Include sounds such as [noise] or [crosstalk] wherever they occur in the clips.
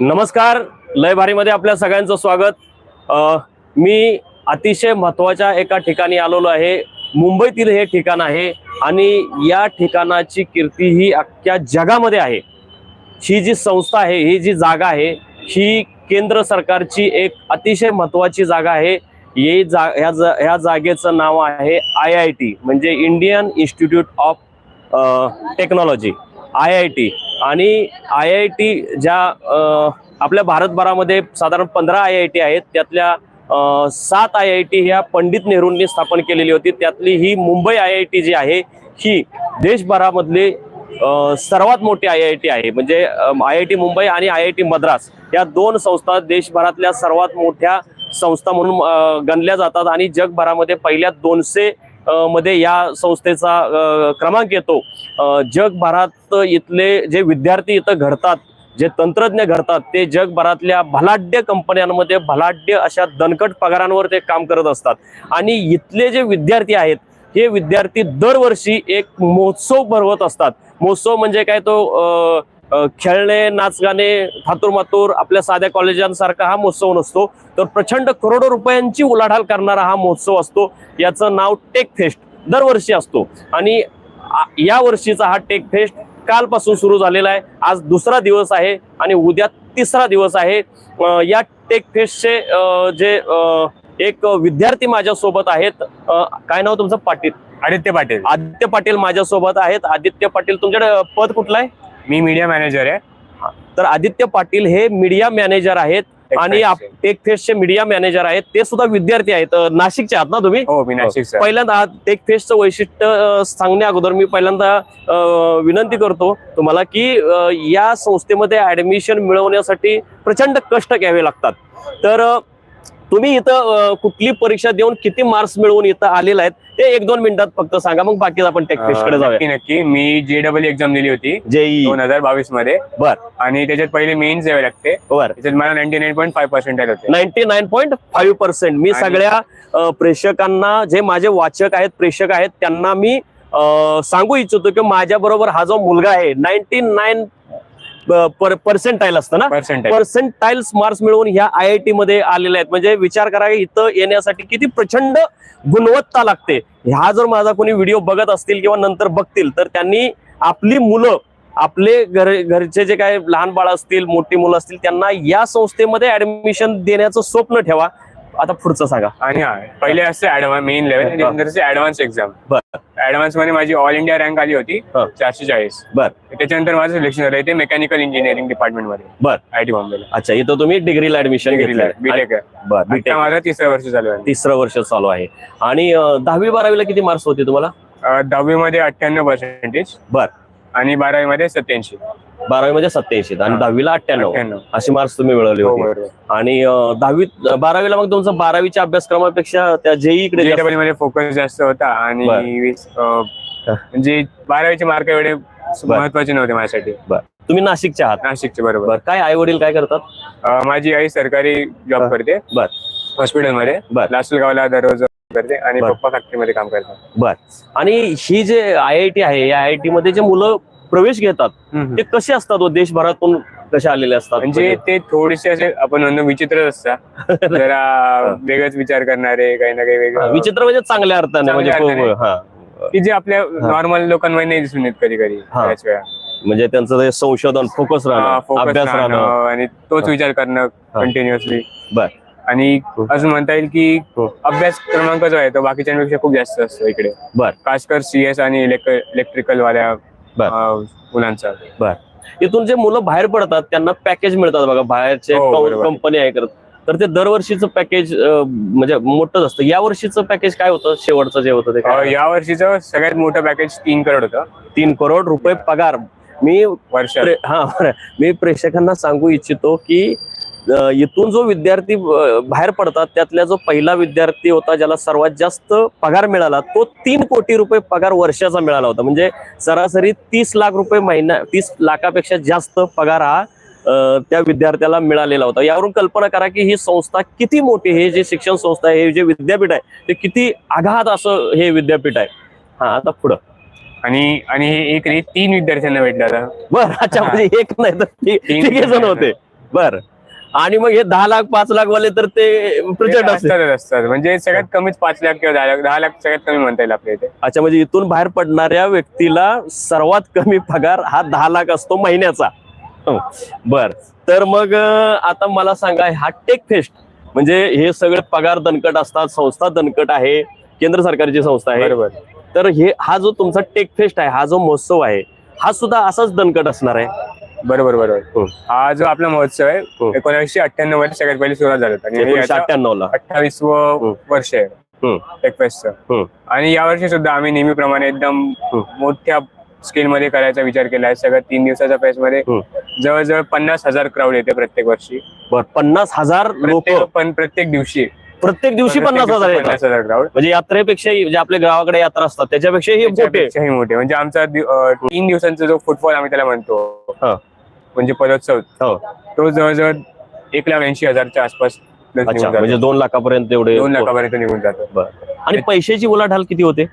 नमस्कार. लय भारीमध्ये आपल्या सगळ्यांचं स्वागत. मी अतिशय महत्त्वाच्या एका ठिकाणी आलेलो आहे. मुंबईतील हे ठिकाण आहे आणि या ठिकाणाची कीर्ती ही अख्ख्या जगामध्ये आहे. ही जी संस्था आहे ही जी जागा आहे ही केंद्र सरकारची एक अतिशय महत्वाची जागा आहे. ही जा ह्या जा ह्या जागेचं नाव आहे आय आय टी म्हणजे Indian Institute of Technology. I I T. आणि आय आय टी ज्या आपल्या भारतभरामध्ये साधारण पंधरा आय आय टी आहेत. त्यातल्या सात आय आय टी ह्या पंडित नेहरूंनी स्थापन केलेली होती. त्यातली ही मुंबई आय आय टी जी आहे ही देशभरामधली सर्वात मोठी आय आय टी आहे. म्हणजे आय आय टी मुंबई आणि आय आय टी मद्रास या दोन संस्था देशभरातल्या सर्वात मोठ्या संस्था म्हणून गणल्या जातात. आणि जगभरामध्ये पहिल्या दोनशे मध्ये या संस्थेचा क्रमांक येतो. जगभरात इथले जे विद्यार्थी इथं घडतात जे तंत्रज्ञ घडतात ते जगभरातल्या भलाढ्य कंपन्यांमध्ये भलाढ्य अशा दणकट पगारांवर ते काम करत असतात. आणि इथले जे विद्यार्थी आहेत हे विद्यार्थी दरवर्षी एक महोत्सव भरवत असतात. महोत्सव म्हणजे काय तो खेळणे नाच गाणे थातूर मातूर आपल्या साध्या कॉलेजांसारखा हा महोत्सव नसतो. तर प्रचंड करोडो रुपयांची उलाढाल करणारा हा महोत्सव असतो. याचं नाव टेक फेस्ट दरवर्षी असतो. आणि या वर्षीचा हा टेक फेस्ट कालपासून सुरू झालेला आहे. आज दुसरा दिवस आहे आणि उद्या तिसरा दिवस आहे. या टेक फेस्टचे जे एक विद्यार्थी माझ्यासोबत आहेत. काय नाव तुमचं? पाटील. आदित्य पाटील. आदित्य पाटील माझ्यासोबत आहेत. आदित्य पाटील तुमच्याकडे पद कुठलं आहे? मी मीडिया मॅनेजर आहे. तर आदित्य पाटील हे मीडिया मॅनेजर आहेत आणि आप-. टेक फेस्टचे मीडिया मॅनेजर आहेत. ते सुद्धा विद्यार्थी आहेत. अ, नाशिकचे आहात ना तुम्ही? हो मी नाशिकचा पहिल्यांदा टेक फेस्टचं वैशिष्ट्य अ, सांगण्या अगोदर मी पहिल्यांदा अ, विनंती करतो तुम्हाला की अ, या संस्थेमध्ये ऍडमिशन मिळवण्यासाठी प्रचंड कष्ट घ्यावे लागतात. तर अ, तुम्ही इथं कुठली परीक्षा देऊन किती मार्क्स मिळवून इथं आलेला आहेत ते एक दोन मिनिटात फक्त सांगा. मग बाकी आपण टेक फेस्टकडे जाऊया. नक्की मी जे डबल एक्झाम दिली होती जेई दोन हजार बावीसमध्ये. बर. आणि त्याच्यात पहिले मेन्स द्यावे लागते. बर. त्याच्यात मला ninety nine point five percent होते. Ninety nine point five percent मी सगळ्या प्रेक्षकांना जे माझे वाचक आहेत प्रेक्षक आहेत त्यांना मी सांगू इच्छितो की माझ्या बरोबर हा जो मुलगा आहे नाईन्टी नाईन पर्सेंटाईल असतं ना? पर्सेंटाईल्स मार्क्स मिळवून ह्या आय आय टी मध्ये आलेले आहेत. म्हणजे विचार करा इथं येण्यासाठी किती प्रचंड गुणवत्ता लागते. ह्या जर माझा कोणी व्हिडिओ बघत असतील किंवा नंतर बघतील तर त्यांनी आपली मुलं आपले घर घरचे जे काय लहान बाळ असतील मोठी मुलं असतील त्यांना या संस्थेमध्ये ऍडमिशन देण्याचं स्वप्न ठेवा. आता पुढचं सांगा. आणि हा पहिले असते advance main level advance exam बर. ऍडव्हान्समध्ये माझी ऑल इंडिया रँक आली होती हा. चारशे चाळीस. बर. त्याच्यानंतर माझं सिलेक्शन झालं ते मेकॅनिकल इंजिनिअरिंग डिपार्टमेंटमध्ये बर. आय टी बॉम्बेला. अच्छा इथं तुम्ही डिग्रीला ऍडमिशन घेतलं बीटेक बर बीटेक माझं तिसरं वर्ष चालू आहे. तिसरं वर्ष चालू आहे. आणि अं, दहावी बारावीला किती मार्क्स होते तुम्हाला? दहावी मध्ये अठ्ठ्याण्णव पर्सेंटेज बर. आणि बारावी मध्ये सत्याऐंशी. बारावी मध्ये सत्याऐंशी आणि. दहावीला अठ्ठ्याण्णव. अशी मार्क्स तुम्ही मिळवले हो होते. आणि अं, दहावीत बारावीला मग तुमचं बारावीच्या अभ्यासक्रमापेक्षा त्या जेई कडे जास्त- JEE मध्ये फोकस जास्त होता आणि. अं, म्हणजे बारावीचे मार्क एवढे महत्त्वाचे नव्हते माझ्यासाठी. तुम्ही नाशिकचे आहात. नाशिकचे बरोबर. बर काय आई वडील काय करतात? माझी आई सरकारी. जॉब करते. बर. हॉस्पिटलमध्ये बर. लासलगावला दररोज करते आणि. पप्पा फॅक्टरीमध्ये काम करतात. बर. आणि ही जे आय आय टी आहे या आय आय टी मध्ये जे मुलं प्रवेश घेतात. ते कसे असतात व देशभरातून कसे आलेले असतात? म्हणजे ते थोडेसे असे आपण म्हणतो विचित्र असतात. [laughs] जरा वेगळाच विचार करणारे काही ना काही हा, वेगळं विचित्र म्हणजे चांगल्या अर्थाने म्हणजे हा. की जे आपल्या नॉर्मल लोकांमध्ये नाही दिसून येत कधी कधी हा. वेळा. म्हणजे त्यांचं ते संशोधन फोकस हा, राहणं अभ्यास राहणं आणि तोच हा. विचार करणं हा. कंटिन्युअसली बर. आणि हो. अजून म्हणता येईल की हो. अभ्यास क्रमांक जो आहे तो बाकीच्यांपेक्षा खूप जास्त असतो इकडे. बर. खासकर सीएस आणि इलेक्ट्रिकल वाल्या बर. अं, मुलांचा बर. इथून जे मुलं बाहेर पडतात त्यांना पॅकेज मिळतात बघा. बाहेरचे हो, बरोबर. कंपनी आहे करत तर ते दरवर्षीचं पॅकेज म्हणजे मोठंच असतं. या वर्षीचं पॅकेज काय होतं? शेवटचं जे होतं ते काय? या वर्षीचं सगळ्यात मोठं पॅकेज तीन करोड होतं. तीन करोड रुपये पगार. मी वर्षात. प्रे- हा बरं. मी प्रेक्षकांना सांगू इच्छितो की इथून जो विद्यार्थी बाहेर पडतात त्यातला जो पहिला विद्यार्थी होता ज्याला सर्वात जास्त पगार मिळाला तो तीन कोटी रुपये पगार वर्षाचा मिळाला होता. म्हणजे सरासरी तीस लाख रुपये महिना तीस लाखापेक्षा जास्त पगार हा त्या विद्यार्थ्याला मिळालेला होता. यावरून कल्पना करा की ही संस्था किती मोठी हे जे शिक्षण संस्था आहे हे जे विद्यापीठ आहे ते किती आघात असं हे विद्यापीठ आहे. हा आता पुढं. आणि आणि हे एक रे तीन विद्यार्थ्यांना भेटला बर अच्छा म्हणजे एक नाही तर तिघे जण होते. बर. आणि मग हे दहा लाख पाच लाख वाले तर ते प्रचंड ते असते असतातच असतात. म्हणजे सगळ्यात कमीच पाच लाख किंवा दहा लाख दहा लाख सगळ्यात कमी म्हणता येईल आपल्या इथे. अच्छा म्हणजे इथून बाहेर पडणाऱ्या व्यक्तीला सर्वात कमी पगार हा दहा लाख असतो महिन्याचा. हो. बर. तर मग अं, आता मला सांगा हा टेक फेस्ट म्हणजे हे सगळे पगार दणकट असतात संस्था दणकट आहे केंद्र सरकारची संस्था आहे. बरोबर. तर हे हा जो तुमचा टेक फेस्ट आहे हा जो महोत्सव आहे हा सुद्धा असाच दणकट असणार आहे? बरोबर बरोबर हो. हा जो आपला महोत्सव हो. आहे एकोणीसशे अठ्ठ्याण्णवमध्ये सगळ्यात पहिली सुरुवात झाली. आणि हे याचं अठ्ठ्याण्णव ला अठ्ठावीसवं हम्म. वर्ष आहे हम्म. आणि यावर्षी सुद्धा आम्ही नेहमीप्रमाणे एकदम. मोठ्या स्केल मध्ये करायचा विचार केला आहे सगळं तीन दिवसाच्या फेस्टमध्ये. जवळजवळ पन्नास हजार क्राऊड येते प्रत्येक वर्षी पन्नास हजार लोक पण प्रत्येक दिवशी प्रत्येक दिवशी पन्नास हजार पन्नास हजार क्राऊड म्हणजे यात्रेपेक्षा जे आपल्या गावाकडे यात्रा असतात त्याच्यापेक्षा हे मोठे त्याच्यापेक्षाही मोठे म्हणजे आमचा तीन दिवसांचा जो फुटबॉल आम्ही त्याला म्हणतो हा. म्हणजे पदोत्सव हो. तो जवळजवळ एक लाख ऐंशी हजारच्या आसपास अच्छा. म्हणजे दोन लाखापर्यंत एवढे दोन लाखापर्यंत निघून जातो. आणि पैशाची उलाढाल किती होते?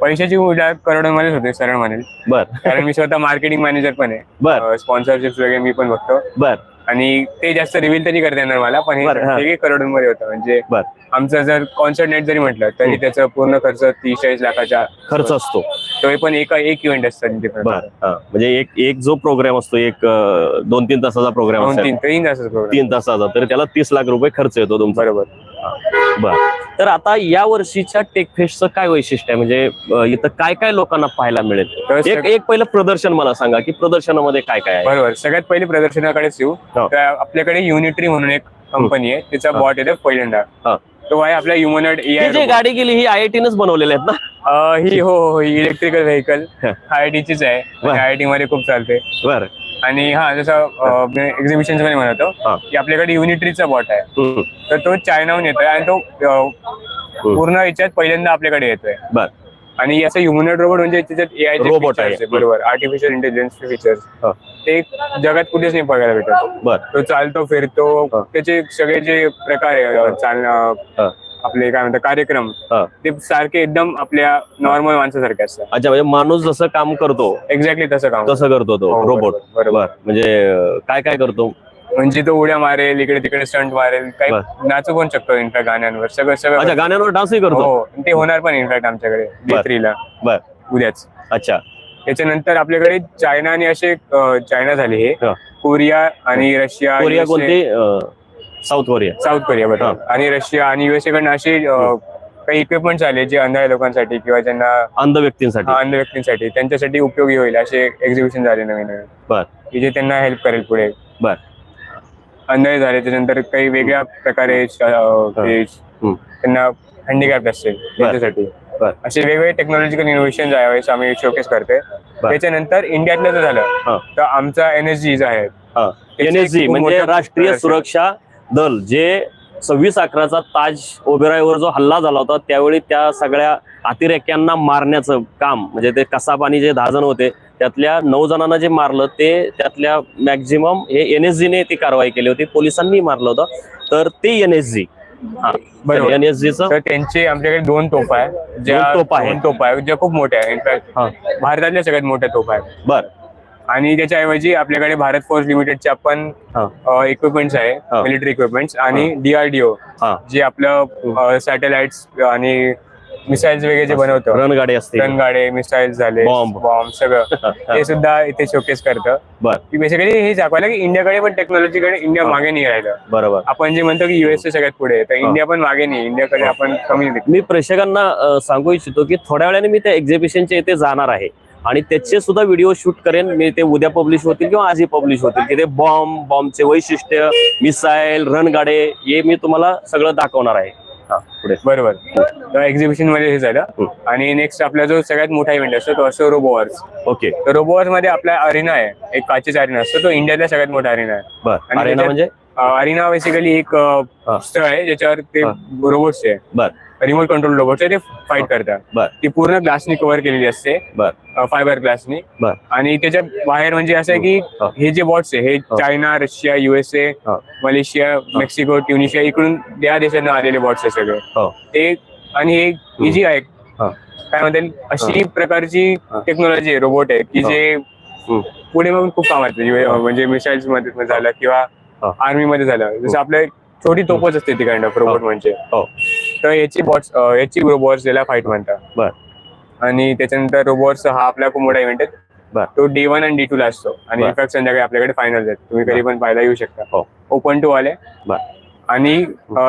पैशाची उड्या करोडोमध्येच होते सरळ म्हणेल. बर. कारण मी स्वतः मार्केटिंग मॅनेजर पण बर. आहे स्पॉन्सरशिप वगैरे मी पण बघतो. बर. आणि ते जास्त रिव्हील तरी करता येणार मला पण हे बरं, हा. हे करोडोंमध्ये होतं म्हणजे बर. आमचं जर कॉन्सर्ट नेट जरी म्हटलं तरी. त्याचा पूर्ण खर्च तीस चाळीस लाखाच्या खर्च असतो तो पण एका एक इव्हेंट असतं तिथे बर हा. म्हणजे एक एक जो प्रोग्राम असतो एक अं, दोन तीन तासाचा प्रोग्राम असतो तीन तीन तासाचा program. तीन तासाचा तर त्याला तीस लाख रुपये खर्च येतो तुमचा बरोबर बर. तर आता या वर्षीच्या टेक फेस्टचं काय वैशिष्ट्य आहे? म्हणजे अं, इथं काय काय लोकांना पाहायला मिळेल? एक एक पहिलं प्रदर्शन मला सांगा की प्रदर्शनामध्ये काय काय आहे? बरोबर. सगळ्यात पहिले प्रदर्शनाकडेच येऊ. हो. तर आपल्याकडे युनिटरी म्हणून एक कंपनी आहे. तिचा हा. बॉट येते पहिल्यांदा. हा. तो आहे आपला ह्युमनॉइड ही जी गाडी गेली ही आय टीनच बनवलेली आहेत ना? ही हो हो इलेक्ट्रिकल व्हेकल हा. आय चीच आहे. वा. आय टी मध्ये खूप चालते बर. आणि हा जसं एक्झिबिशनमध्ये म्हणतो. की आपल्याकडे युनिटरीचा बॉट आहे. तर तो चायनाहून येतोय आणि तो पूर्ण याच्यात पहिल्यांदा आपल्याकडे येतोय बर. आणि असं ह्युमनॉइड रोबोट म्हणजे त्याच्यात एआय Robot आहे. बरोबर आर्टिफिशियल इंटेलिजन्स फीचर्स. ते जगात कुठेच नाही बघायला भेटत बर तो चालतो फिरतो. त्याचे सगळे जे प्रकार आहे. चालणं आपले काय म्हणतात कार्यक्रम हा. ते सारखे एकदम आपल्या नॉर्मल माणसासारखे असतात. अच्छा म्हणजे माणूस जसं काम करतो. एक्झॅक्टली तसं काम तसं करतो तो हो, रोबोट बरोबर, बरोबर. बर म्हणजे अं, काय काय करतो? म्हणजे तो उड्या मारेल इकडे तिकडे स्टंट मारेल काही. नाचू पण शकतो इनफॅक्ट गाण्यांवर. सगळं अच्छा सगळं गाण्यांवर डान्सही करतो? हो ते होणार पण इनफॅक्ट आमच्याकडे बर. ला बर. उद्याच. अच्छा. त्याच्यानंतर आपल्याकडे चायना आणि असे अं, चायना झाले हे. हा. कोरिया आणि रशिया कोरिया USA, कोणती अं, साऊथ कोरिया. साऊथ कोरिया बरोबर. आणि रशिया आणि युएसए कडनं असे काही इक्विपमेंट आले जे अंध लोकांसाठी किंवा ज्यांना अंध व्यक्तींसाठी अंध व्यक्तींसाठी त्यांच्यासाठी उपयोगी होईल असे एक्झिबिशन झाले नवीन नवीन. बर. की जे त्यांना हेल्प करेल पुढे. बर. अंध झाले त्याच्यानंतर काही वेगळ्या प्रकारे. त्यांना हँडिकॅप असतील त्यांच्यासाठी. असे वेगवेगळे टेक्नॉलॉजिकल इनोव्हेशन यावेळेस आम्ही शोकेस करतोय. बर. त्याच्यानंतर इंडियातलं जर. झालं तर आमचा एनएसजी जो आहे एनएसजी म्हणजे राष्ट्रीय. सुरक्षा दल जे सव्वीस अकराचा ताज ओबेरायवर जो हल्ला झाला होता त्यावेळी त्या सगळ्या अतिरेक्यांना मारण्याचं काम म्हणजे ते कसाब आणि जे दहा जण होते त्यातल्या नऊ जणांना जे मारलं ते त्यातल्या मॅक्झिमम हे एनएसजीने ती कारवाई केली होती. पोलिसांनी मारलं होतं. तर ते एनएसजी बरोबर. एनएसजीचं तर त्यांचे आमच्याकडे दोन तोफा आहे ज्या दोन तोफा आहेत. दोन तोफा आहे ज्या खूप मोठ्या आहे इनफॅक्ट हा. भारतातल्या सगळ्यात मोठ्या तोफा आहेत. बर. आणि त्याच्याऐवजी आपल्याकडे भारत फोर्स लिमिटेडचे आपण हा. इक्विपमेंट्स आहे हा. मिलिटरी इक्विपमेंट्स आणि डीआरडीओ हा. जे आपलं सॅटेलाइट्स आणि मिसाईल्स वगैरे जे बनवतं. रणगाडी असते रणगाडे मिसाईल्स झाले Bomb. बॉम्ब सगळं. [laughs] ते सुद्धा इथे शोकेस करतं. की बेसिकली हे दाखवायला की इंडियाकडे पण टेक्नॉलॉजीकडे इंडिया हा. मागे नाही राहिलं. बरोबर. आपण जे म्हणतो की युएसए सगळ्यात पुढे तर इंडिया पण मागे नाही. इंडियाकडे हा. आपण कमी. मी प्रेक्षकांना सांगू इच्छितो की थोड्या वेळाने मी त्या एक्झिबिशनच्या इथे जाणार आहे. आणि त्याचे सुद्धा व्हिडिओ शूट करेन. मी ते उद्या पब्लिश होतील किंवा आजही पब्लिश होतील. की ते बॉम्ब बॉम्बचे वैशिष्ट्य मिसाईल रणगाडे हे मी तुम्हाला सगळं दाखवणार आहे. हा बरोबर. एक्झिबिशनमध्ये हे झालं. आणि नेक्स्ट आपला जो सगळ्यात मोठा इव्हेंट असतो तो असतो रोबोवर्स ओके. तर रोबोवर्समध्ये आपला अरिना आहे. एक काचेचा अरिना असतो. तो इंडियातला सगळ्यात मोठा अरिना आहे. म्हणजे? अरिना बेसिकली एक. स्थळ आहे. ज्याच्यावर ते. रोबोट्स आहे. बर. रिमोट कंट्रोल रोबोट्स आहे ते फाईट करतात बर ती पूर्ण ग्लासनी कव्हर केलेली असते बर फायबर ग्लासनी बर आणि त्याच्या बाहेर म्हणजे असं आहे की हा. हे जे बॉट्स आहे हे हा. चायना रशिया युएसए हा मलेशिया मेक्सिको ट्युनिशिया इकडून या देशांना आलेले बॉट्स आहे सगळे हो ते आणि हे ही जी आहे हा. काय म्हणता अशी प्रकारची हा. टेक्नॉलॉजी आहे रोबोट आहे की हा. जे हम्म. पुढे मग खूप कामात येईल. हा. म्हणजे मिसाईल्समध्ये झालं किंवा हा. आर्मी मध्ये झालं जसं आपल्या छोटी तोपच असते ती काइंड ऑफ रोबोट म्हणजे हो. तर याची बॉट्स याची रोबोट्स याला फाईट म्हणतात बर. आणि त्याच्यानंतर रोबोट्स हा आपला खूप मोठा इव्हेंट बर. आहे तो डे वन आणि डी टू ला असतो आणि बर. इनफॅक्ट संध्याकाळी आपल्याकडे फायनल आहेत तुम्ही कधी पण पाहायला येऊ शकता हो. ओपन टू आले बर. आणि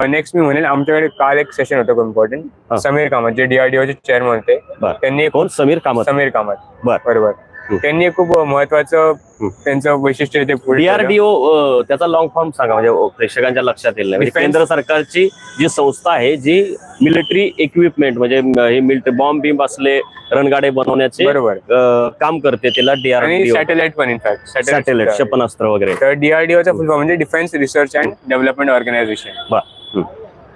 नेक्स्ट मी म्हणेल आमच्याकडे काल एक सेशन होतं खूप हा. इम्पॉर्टंट समीर कामत जे डीआरडीओचे चेअरमन होते बर. त्यांनी एक कोण समीर कामत समीर कामत बर. बरोबर. त्यांनी एक खूप महत्वाचं. त्यांचं वैशिष्ट्य ते. डीआरडीओ त्याचा लॉंग फॉर्म सांगा म्हणजे प्रेक्षकांच्या लक्षात येईल. म्हणजे केंद्र सरकारची जी संस्था आहे जी मिलिटरी इक्विपमेंट म्हणजे हे मिलिटरी बॉम्ब बिंब असले रणगाडे बनवण्याचे बरोबर. काम करते त्याला डीआरडीओ सॅटेलाइट पण इनफॅक्ट सॅटेलाइट क्षेपणास्त्र वगैरे. तर डीआरडीओचा फुल फॉर्म म्हणजे defence research and development organisation.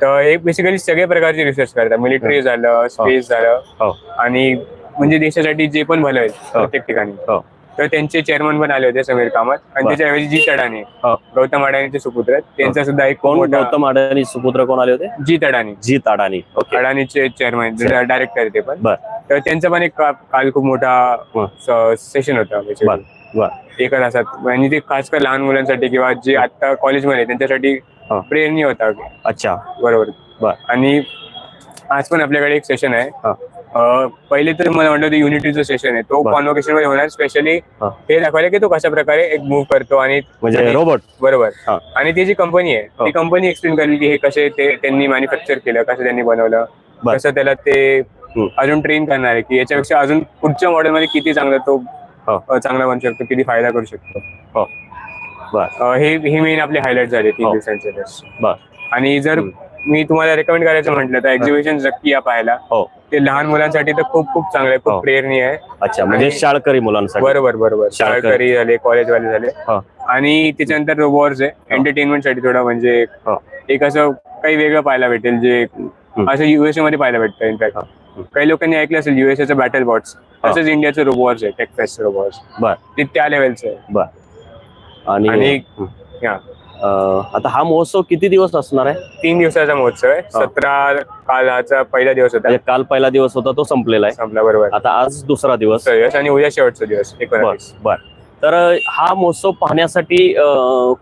तर हे बेसिकली सगळे प्रकारचे रिसर्च करतात. मिलिटरी झालं स्पेस झालं हो. आणि म्हणजे देशासाठी जे पण भलं आहे प्रत्येक ठिकाणी हो. तर त्यांचे चेअरमन पण आले होते समीर कामत आणि. त्याच्याऐवजी जी तडाने हो. गौतम अडाणीचे सुपुत्र आहेत त्यांचा सुद्धा एक कोण गौतम अडाणी सुपुत्र कोण आले होते जी तडानी जी ताडानी ओके अडाणीचे चेअरमन डायरेक्टर ते पण. तर त्यांचा पण एक काल खूप मोठा सेशन होता basically. बर. बर. एका तासात आणि ते खास कर लहान मुलांसाठी किंवा जे आता कॉलेजमध्ये त्यांच्यासाठी हा. प्रेरणी होता अच्छा बरोबर बर. आणि आज पण आपल्याकडे एक सेशन आहे हा. पहिले तर मला वाटलं युनिटीचं सेशन आहे तो. कॉन्व्होकेशनमध्ये होणार स्पेशली हा. दाखवायला की तो कशा प्रकारे एक मूव्ह करतो आणि म्हणजे रोबोट बरोबर हा. आणि ती जी कंपनी आहे. ती कंपनी एक्सप्लेन करेल की हे कसे ते त्यांनी मॅन्युफॅक्चर केलं कसं त्यांनी बनवलं. कसं त्याला ते. अजून ट्रेन करणार आहे की याच्यापेक्षा अजून पुढच्या मॉडेलमध्ये किती चांगला तो चांगला बनू शकतो किती फायदा करू शकतो हो. हे मेन आपले हायलाइट झाले तीन हो. दिवसांचे. आणि जर मी तुम्हाला रेकमेंड करायचं म्हटलं तर एक्झिबिशन नक्की या पाहायला हो. ते लहान मुलांसाठी तर खूप खूप चांगलं आहे हो. खूप प्रेरणी आहे अच्छा म्हणजे आणि- शाळकरी मुलांसाठी बरोबर बरोबर शाळकरी. शाळकरी झाले कॉलेजवाले झाले हा. आणि त्याच्यानंतर रोबोट्स आहे एंटरटेनमेंटसाठी थोडं म्हणजे एक- हा. एक असं काही वेगळं पाहायला भेटेल जे असं युएसए मध्ये पाहायला भेटतं इनफॅक्ट हा. हम्म. काही लोकांनी ऐकलं असेल युएसएचं बॅटल बॉट्स हा. तसंच इंडियाचं रोबोट्स आहे टेकफेस्ट रोबोट्स बर. ते त्या लेवलचं आहे आणि आणि हं. आता हा महोत्सव किती दिवस असणार आहे? तीन दिवसाचा महोत्सव आहे. सतरा कालाचा पहिला दिवस होता. म्हणजे काल पहिला दिवस होता तो संपलेला आहे. संपला बरोबर. आता आज दुसरा दिवस. दिवस आणि उद्या शेवटचा दिवस बर एकोणतीस. बर तर हा महोत्सव पाहण्यासाठी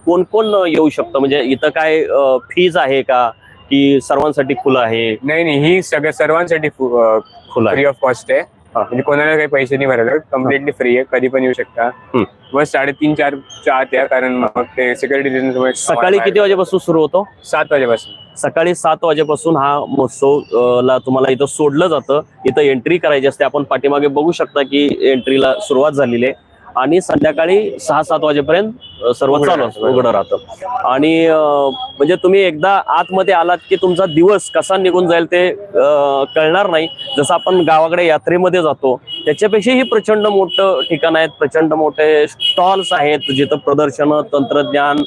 कोण कोण येऊ शकतं? म्हणजे इथं काय फीज आहे का? की सर्वांसाठी खुलं आहे? नाही नाही ही सगळ्या सर्वांसाठी खुलं फ्री ऑफ कॉस्ट आहे. म्हणजे कोणाला काही पैसे नाही भरायला. कम्प्लिटली फ्री आहे. कधी पण येऊ शकता. बस साडेतीन चार च्या आत या कारण मग ते सिक्युरिटी रिझन सकाळी किती वाजेपासून सुरू होतो? सात वाजेपासून. सकाळी सात वाजेपासून हा महोत्सव ला तुम्हाला इथं सोडलं जातं. इथं एंट्री करायची असते. आपण पाठीमागे बघू शकता की एंट्रीला सुरुवात झालेली आहे. आणि संध्याकाळी सहा सात वाजेपर्यंत सर्व चालू असतं. उघडं राहतं. आणि म्हणजे तुम्ही एकदा आतमध्ये आलात की तुमचा दिवस कसा निघून जाईल ते कळणार नाही. जसं आपण गावाकडे यात्रेमध्ये जातो त्याच्यापेक्षाही प्रचंड मोठं ठिकाण आहेत प्रचंड मोठे स्टॉल्स आहेत जिथं प्रदर्शनं तंत्रज्ञान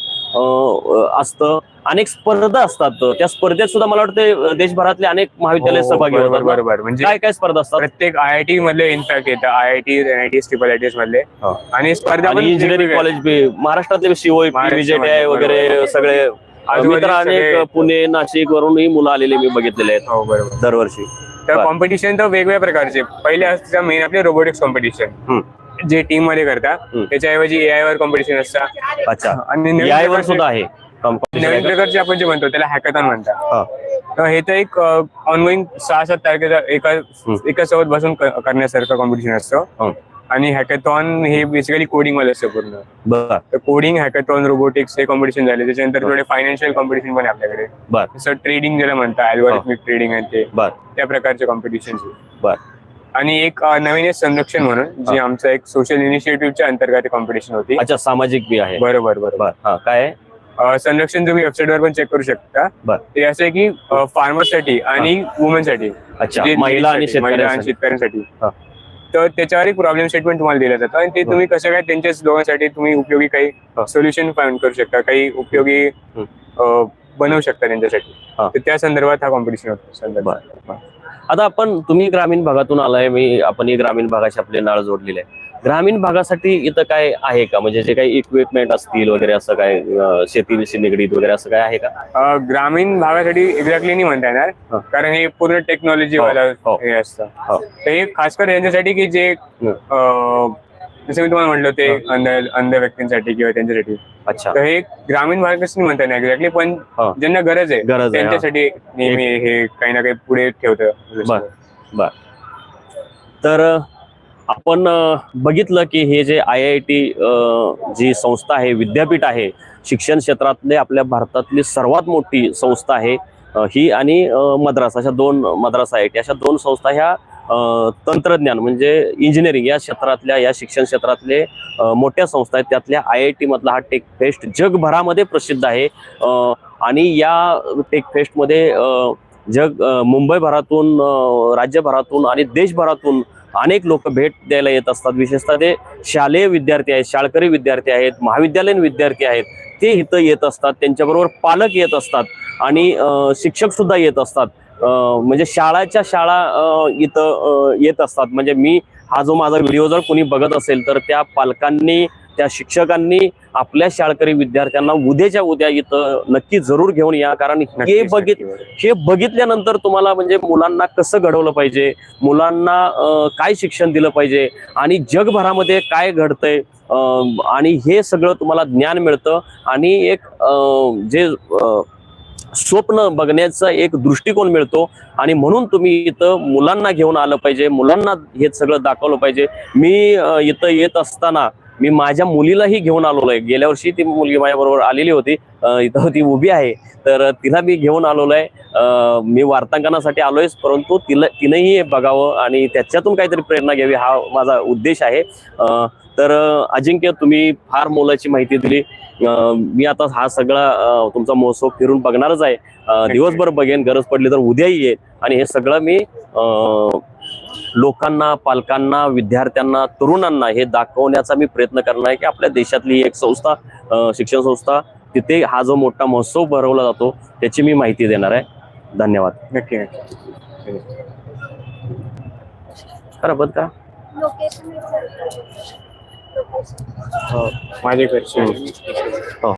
असतं. अनेक स्पर्धा असतात. त्या स्पर्धेत सुद्धा मला वाटतं देशभरातले अनेक महाविद्यालय सहभागी हो, बरोबर होतात? बरोबर म्हणजे काय काय स्पर्धा असतात? प्रत्येक आय आय टी मधले इनफॅक्ट येतं. I I T N I T triple I T मधले. हा. आणि स्पर्धा इंजिनिअरिंग कॉलेज बी महाराष्ट्रातले महाराष्ट्रामध्ये, विजेट वगैरे. सगळे अनेक पुणे नाशिक वरूनही मुलं आलेले मी बघितलेले आहेत हो बरोबर. दरवर्षी. तर. कॉम्पिटिशन तर वेगवेगळ्या प्रकारचे. पहिले असतं मेन आपले रोबोटिक्स कॉम्पिटिशन जे टीममध्ये करता हम्म. त्याच्याऐवजी एआय वर कॉम्पिटिशन असतं. अच्छा. आणि यावर प्रकारचे- सुद्धा आहे. नवीन. प्रकारचे आपण जे म्हणतो त्याला हॅकॅथॉन हा. म्हणतात हे तर एक ऑनगोईंग सहा सात तारखेचा एका एका सोबत बसून करण्यासारखं कॉम्पिटिशन असतं. हं. आणि हॅकॅथॉन हे बेसिकली कोडिंगमध्ये असतं पूर्ण. तर कोडिंग हॅकॅथॉन रोबोटिक्स हे कॉम्पिटिशन झाले. त्याच्यानंतर हं. थोडे फायनान्शियल कॉम्पिटिशन पण आपल्याकडे. बर. जसं ट्रेडिंग ज्याला म्हणतात अल्गोरिथमिक ट्रेडिंग आहे ते. त्या प्रकारचे कॉम्पिटिशन बर. आणि एक नवीन संरक्षण म्हणून जे आमचं एक सोशल इनिशिएटिव्हच्या अंतर्गत कॉम्पिटिशन होती. अच्छा सामाजिक बी आहे. बरोबर बरोबर. बर. हा काय संरक्षण तुम्ही वेबसाईट वर पण चेक करू शकता बर. ते असं आहे की फार्मरसाठी आणि वुमेनसाठी अच्छा जे महिला आणि लेडीजसाठी, महिला आणि शेतकऱ्यांसाठी शेतकऱ्यांसाठी हा. तर त्याच्यावर एक प्रॉब्लेम स्टेटमेंट तुम्हाला दिलं जातं आणि ते. तुम्ही कसं काय त्यांच्याच दोघांसाठी तुम्ही उपयोगी काही. सोल्युशन फाइंड करू शकता काही उपयोगी. अं, बनवू शकता त्यांच्यासाठी हा. तर त्या संदर्भात हा कॉम्पिटिशन होतो संदर्भ बर बर. आता आपण तुम्ही ग्रामीण भागातून आलाय मी आपण ग्रामीण भागाशी आपले नाळ जोडलेले आहे ग्रामीण भागासाठी इथं काय आहे का म्हणजे जे काही इक्विपमेंट असतील वगैरे असं काय अं, शेतीशी निगडीत वगैरे असं काय आहे का अ, ग्रामीण भागासाठी एक्झॅक्टली नाही म्हणता येणार हा. कारण हे पूर्ण टेक्नॉलॉजी हो, वाला हो. हे असतं हो. तर हे खास कर यांच्यासाठी की जे अ, जसं मी तुम्हाला म्हटलं ते अंध अंध व्यक्तींसाठी किंवा त्यांच्यासाठी अच्छा तर हे ग्रामीण भागातच नाही म्हणता येणार एक्झॅक्टली पण हा. ज्यांना गरज आहे गरज आहे, हा. त्यांच्यासाठी नेहमी हे काही ना काही पुढे ठेवतं बर बर तर अ, आपण बघितलं की हे जे आय आय टी जी संस्था आहे विद्यापीठ आहे शिक्षण क्षेत्रातले आपल्या भारतातली सर्वात मोठी संस्था आहे ही आणि मद्रास अशा दोन मद्रास टी अशा दोन संस्था ह्या तंत्रज्ञान म्हणजे इंजिनिअरिंग या क्षेत्रातल्या या शिक्षण क्षेत्रातले मोठ्या संस्था आहेत. त्यातल्या आय आय टी मधला हा टेक फेस्ट जगभरामध्ये प्रसिद्ध आहे. आणि या टेक फेस्टमध्ये जग मुंबईभरातून राज्यभरातून आणि देशभरातून अनेक लोक भेट द्यायला येत असतात. विशेषतः ते शालेय विद्यार्थी आहेत शाळकरी विद्यार्थी आहेत महाविद्यालयीन विद्यार्थी आहेत. ते इथं येत असतात त्यांच्याबरोबर पालक येत असतात आणि शिक्षक सुद्धा येत असतात. म्हणजे शाळाच्या शाळा इथं येत असतात. म्हणजे मी हा जो माझा व्हिडिओ जर कोणी बघत असेल तर त्या पालकांनी त्या शिक्षकांनी आपल्या शाळकरी विद्यार्थ्यांना उद्याच्या उद्या इथं नक्की जरूर घेऊन या कारण हे बघित हे बघितल्यानंतर तुम्हाला म्हणजे मुलांना कसं घडवलं पाहिजे मुलांना काय शिक्षण दिलं पाहिजे आणि जगभरामध्ये काय घडतंय आणि हे सगळं तुम्हाला ज्ञान मिळतं आणि एक जे स्वप्न बघण्याचा एक दृष्टिकोन मिळतो आणि म्हणून तुम्ही इथं मुलांना घेऊन आलं पाहिजे मुलांना हे सगळं दाखवलं पाहिजे. मी इथं येत असताना मी माझ्या मुलीलाही घेऊन आलेलो आहे. गेल्या वर्षी ती मुलगी माझ्याबरोबर आलेली होती. इथं ती उभी आहे. तर तिला मी घेऊन आलेलो आहे. मी वार्तांकनासाठी आलोयच परंतु तिला तिनंही हे बघावं आणि त्याच्यातून काहीतरी प्रेरणा घ्यावी हा माझा उद्देश आहे. तर अजिंक्य तुम्ही फार मोलाची माहिती दिली. मी आता हा सगळा तुमचा महोत्सव फिरून बघणारच आहे. दिवसभर बघेन गरज पडली तर उद्याही येईल. आणि हे सगळं मी अं, लोकांना पालकांना विद्यार्थ्यांना तरुणांना हे दाखवण्याचा मी प्रयत्न करणार आहे की आपल्या देशातली एक संस्था शिक्षण संस्था तिथे हा जो मोठा महोत्सव भरवला जातो त्याची मी माहिती देणार आहे. धन्यवाद. नक्की नक्की. करा बंद करा लोकेशन माझे घरचे हो.